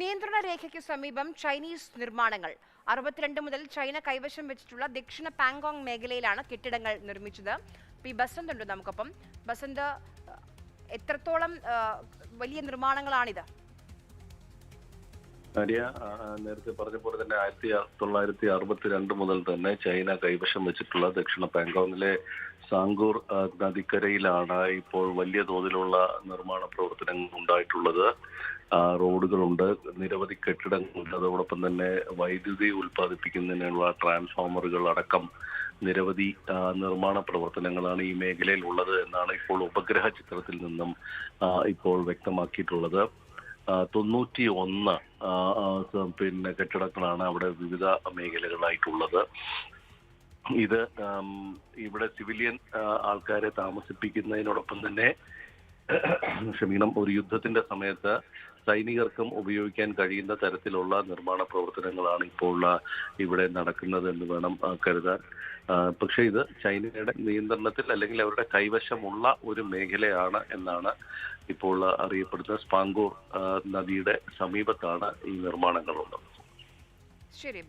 നിയന്ത്രണ രേഖയ്ക്ക് സമീപം ചൈനീസ് നിർമ്മാണങ്ങൾ. അറുപത്തിരണ്ട് മുതൽ ചൈന കൈവശം വെച്ചിട്ടുള്ള ദക്ഷിണ പാങ്കോങ് മേഖലയിലാണ് കെട്ടിടങ്ങൾ നിർമ്മിച്ചത്. പി. ബസന്ത് ഉണ്ട് നമുക്കൊപ്പം. ബസന്ത് എത്രത്തോളം വലിയ നിർമ്മാണങ്ങളാണിത്? ആര്യ നേരത്തെ പറഞ്ഞ പോലെ തന്നെ ആയിരത്തി തൊള്ളായിരത്തി അറുപത്തിരണ്ട് മുതൽ തന്നെ ചൈന കൈവശം വെച്ചിട്ടുള്ള ദക്ഷിണ പാങ്കോങ്ങിലെ സാങ്കൂർ നദിക്കരയിലാണ് ഇപ്പോൾ വലിയ തോതിലുള്ള നിർമ്മാണ പ്രവർത്തനങ്ങൾ ഉണ്ടായിട്ടുള്ളത്. റോഡുകളുണ്ട് നിരവധി കെട്ടിടങ്ങളുണ്ട്. അതോടൊപ്പം തന്നെ വൈദ്യുതി ഉൽപ്പാദിപ്പിക്കുന്നതിനുള്ള ട്രാൻസ്ഫോമറുകൾ അടക്കം നിരവധി നിർമ്മാണ പ്രവർത്തനങ്ങളാണ് ഈ മേഖലയിൽ ഉള്ളത് എന്നാണ് ഇപ്പോൾ ഉപഗ്രഹ ചിത്രത്തിൽ നിന്നും ഇപ്പോൾ വ്യക്തമാക്കിയിട്ടുള്ളത്. തൊണ്ണൂറ്റി ഒന്ന് പിന്നെ കെട്ടിടങ്ങളാണ് അവിടെ വിവിധ മേഖലകളായിട്ടുള്ളത്. ഇത് ഇവിടെ സിവിലിയൻ ആൾക്കാരെ താമസിപ്പിക്കുന്നതിനോടൊപ്പം തന്നെ ക്ഷമിക്കണം ഒരു യുദ്ധത്തിന്റെ സമയത്ത് സൈനികർക്കും ഉപയോഗിക്കാൻ കഴിയുന്ന തരത്തിലുള്ള നിർമ്മാണ പ്രവർത്തനങ്ങളാണ് ഇപ്പോൾ ഇവിടെ നടക്കുന്നത് എന്ന് വേണം കരുതാൻ. പക്ഷേ ഇത് ചൈനയുടെ നിയന്ത്രണത്തിൽ അല്ലെങ്കിൽ അവരുടെ കൈവശമുള്ള ഒരു മേഖലയാണ് എന്നാണ് ഇപ്പോൾ അറിയപ്പെടുന്ന സ്പാങ്കൂർ നദിയുടെ സമീപത്താണ് ഈ നിർമ്മാണങ്ങളുള്ളത്. ശരി